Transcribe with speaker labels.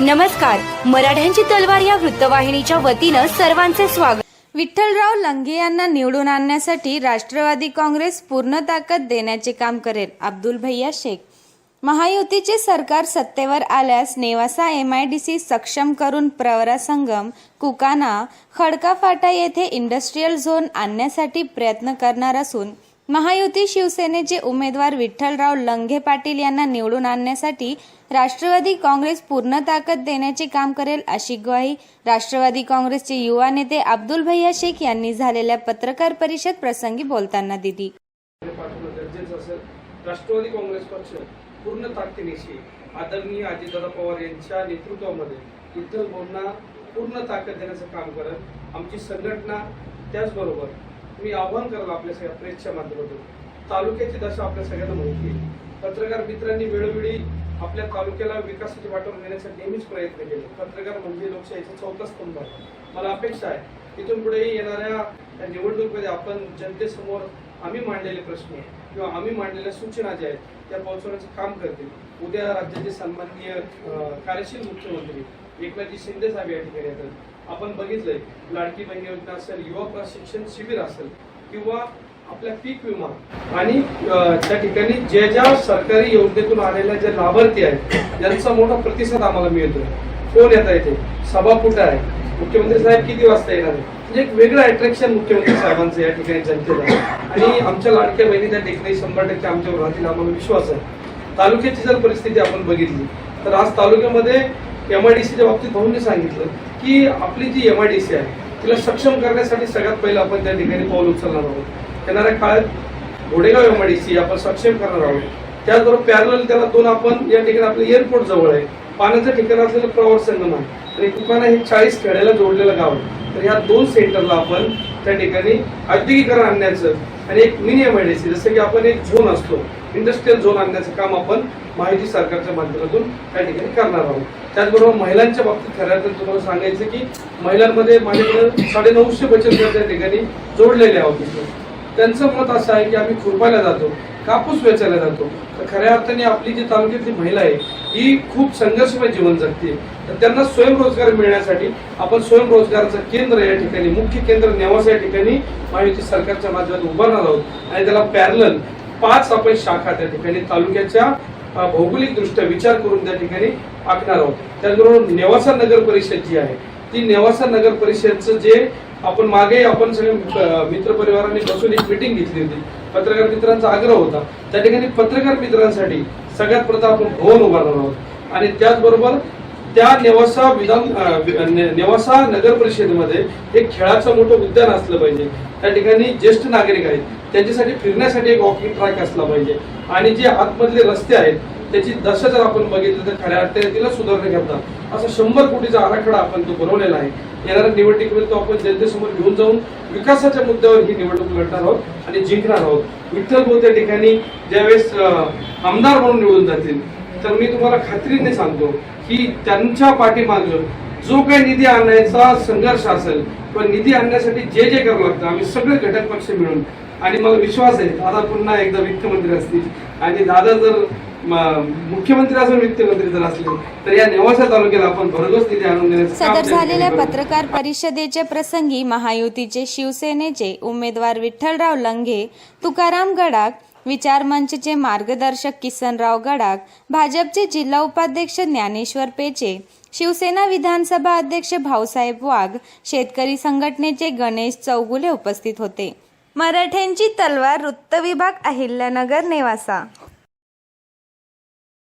Speaker 1: नमस्कार. मराठ्यांची तलवार या वृत्तवाहिनीच्या वतीनं सर्वांचे स्वागत.
Speaker 2: विठ्ठलराव लंगे यांना निवडून आणण्यासाठी राष्ट्रवादी काँग्रेस पूर्ण ताकद देण्याचे काम करेल अब्दुल भैया शेख. महायुतीचे सरकार सत्तेवर आल्यास Newasa M I D C सक्षम करून प्रवरा संगम कुकाना खडकाफाटा येथे इंडस्ट्रीयल झोन आणण्यासाठी प्रयत्न करणार असून महायुती शिवसेनेचे उमेदवार विठ्ठलराव लंघे पाटील यांना निवडून आणण्यासाठी राष्ट्रवादी काँग्रेस पूर्ण ताकद देण्याचे काम करेल अशी ग्वाही राष्ट्रवादी काँग्रेसचे युवा नेते अब्दुल भैया शेख यांनी झालेल्या पत्रकार परिषद प्रसंगी बोलताना दिली.
Speaker 3: राष्ट्रवादी काँग्रेस पक्ष पूर्ण ताकदीनिशी आदरणीय अजितदादा पवार यांच्या नेतृत्वामध्ये विठ्ठल भाऊंना पूर्ण ताकद देण्याचं काम करत आमची संघटना त्याचबरोबर मी आव्हान कराल आपल्या सगळ्या प्रेसच्या माध्यमातून. तालुक्याची दशा आपल्या सगळ्यांना माहिती आहे. पत्रकार मित्रांनी वेळोवेळी आपल्या तालुक्याला विकासाचे वाटेवर नेण्यासाठी नेहमीच प्रयत्न केले. पत्रकार म्हणजे लोकशाहीचा चौथा स्तंभ. आहे मला अपेक्षा आहे इथून पुढेही येणाऱ्या निवडणुकीमध्ये आपण जनतेसमोर आम्ही मांडलेले प्रश्न किंवा आम्ही मांडलेल्या सूचना ज्या आहेत त्या पोहोचवण्याचं काम करतील. उद्या राज्याचे सन्माननीय कार्यशील मुख्यमंत्री एकनाथजी शिंदे साहेब या ठिकाणी येतात. आपण बघितलंय लाडकी बहीण योजना असेल युवा प्रशिक्षण शिबिर असेल किंवा आपल्या पीक विमा. आणि त्या ठिकाणी ज्या ज्या सरकारी योजनेतून आलेल्या ज्या लाभार्थी आहेत त्यांचा मोठा प्रतिसाद आम्हाला मिळतोय. कोण येत आहे ते? सभा कुठं आहे? मुख्यमंत्री साहेब किती वाजता येणार आहे म्हणजे एक वेगळं अट्रॅक्शन मुख्यमंत्री साहेबांचं या ठिकाणी जनतेला आणि आमच्या लाडक्या बहिणी त्या ठिकाणी शंभर टक्के आमच्यावर राहतील आम्हाला विश्वास आहे. तालुक्याची जर परिस्थिती आपण बघितली तर आज तालुक्यामध्ये एम आय डी सीच्या बाबतीत भाऊंनी सांगितलं की आपली जी एम आय डी सी आहे तिला सक्षम करण्यासाठी सगळ्यात पहिलं आपण त्या ठिकाणी पाऊल उचलणार आहोत. येणाऱ्या काळात घोडेगाव एम आय डी सी आपण सक्षम करणार आहोत. त्याचबरोबर पॅरल त्याला दोन आपण या ठिकाणी आपलं एअरपोर्ट जवळ आहे. पाण्याचं ठिकाण असलेलं प्रवास संगम आहे. आणि हे चाळीस खेड्याला जोडलेलं गाव आहे. तर ह्या दोन सेंटरला आपण त्या ठिकाणी औद्योगिकरण आणण्याचं आणि एक मिनी एमआयडीसी जसं की आपण एक झोन असतो इंडस्ट्रीयल झोन आणण्याचं काम आपण माहिती सरकारच्या माध्यमातून त्या ठिकाणी करणार आहोत. त्याचबरोबर महिलांच्या बाबतीत खऱ्या तर तुम्हाला सांगायचं की महिलांमध्ये माझ्याकडे साडे नऊशे बचत गट त्या ठिकाणी जोडलेले आहोत. त्यांचं मत असं आहे की आम्ही खुरपायला जातो. कापूस वेचायला जातो. तर खऱ्या अर्थाने आपली जी तालुक्यातली महिला आहे ही खूप संघर्षमय जीवन जगते. तर त्यांना स्वयंरोजगार मिळण्यासाठी आपण स्वयंरोजगाराचं केंद्र या ठिकाणी मुख्य केंद्र नेवासा या ठिकाणी महायुती सरकारच्या माध्यमातून उभारणार आहोत. आणि त्याला पॅरल पाच आपण शाखा त्या ठिकाणी तालुक्याच्या भौगोलिकदृष्ट्या भौगोलिक दृष्ट्या विचार करून त्या ठिकाणी आखणार आहोत. त्याचबरोबर नेवासा नगर परिषद जी आहे ती नेवासा नगर परिषदचं जे आपण मागे आपण सगळे मित्र मित्रपरिवारांनी बसून एक मिटिंग घेतली होती. पत्रकार मित्रांचा आग्रह होता. त्या ठिकाणी पत्रकार मित्रांसाठी सगळ्यात प्रथम आपण भवन उभारणार आहोत. आणि त्याचबरोबर त्या नेवासा विधान नेवासा नगर परिषदेमध्ये एक खेळाचं मोठं उद्यान असलं पाहिजे. त्या ठिकाणी ज्येष्ठ नागरिक आहेत. त्यांच्यासाठी फिरण्यासाठी एक वॉकिंग ट्रॅक असला पाहिजे. आणि जे आतमधले रस्ते आहेत त्याची दशा जर आपण बघितलं तर खऱ्या अर्थाने तिला सुधारण्याकरता असा शंभर कोटीचा आराखडा आपण तो बनवलेला आहे. येणाऱ्या निवडणुकीमध्ये तो आपण जनतेसमोर घेऊन जाऊन विकासाच्या मुद्द्यावर ही निवडणूक लढणार आहोत आणि जिंकणार आहोत. विठ्ठल भाऊ त्या ठिकाणी ज्यावेळेस आमदार म्हणून निवडून जातील तर मी तुम्हाला खात्रीने सांगतो की त्यांच्या पाठीमागं जो काही निधी आणण्याचा संघर्ष असेल पण निधी आणण्यासाठी जे जे करावं लागतं आम्ही सगळे घटक पक्ष मिळून. आणि मला विश्वास आहे दादा पुन्हा एकदा वित्तमंत्री असतील. आणि दादा जर मुख्यमंत्री असून वित्तमंत्री जर असले तर या नेवासा तालुक्याला आपण भरघोस निधी आणून देण्याचं काम
Speaker 2: सदर झालेल्या
Speaker 3: करू.
Speaker 2: पत्रकार परिषदेच्या प्रसंगी महायुतीचे शिवसेनेचे उमेदवार विठ्ठलराव लंघे तुकाराम गडाख विचार मंचचे मार्गदर्शक किसनराव गडाख भाजपचे जिल्हा उपाध्यक्ष ज्ञानेश्वर पेचे शिवसेना विधानसभा अध्यक्ष भाऊसाहेब वाघ शेतकरी संघटनेचे गणेश चौगुले उपस्थित होते मराठ्यांची तलवार वृत्त विभाग अहिल्यानगर नेवासा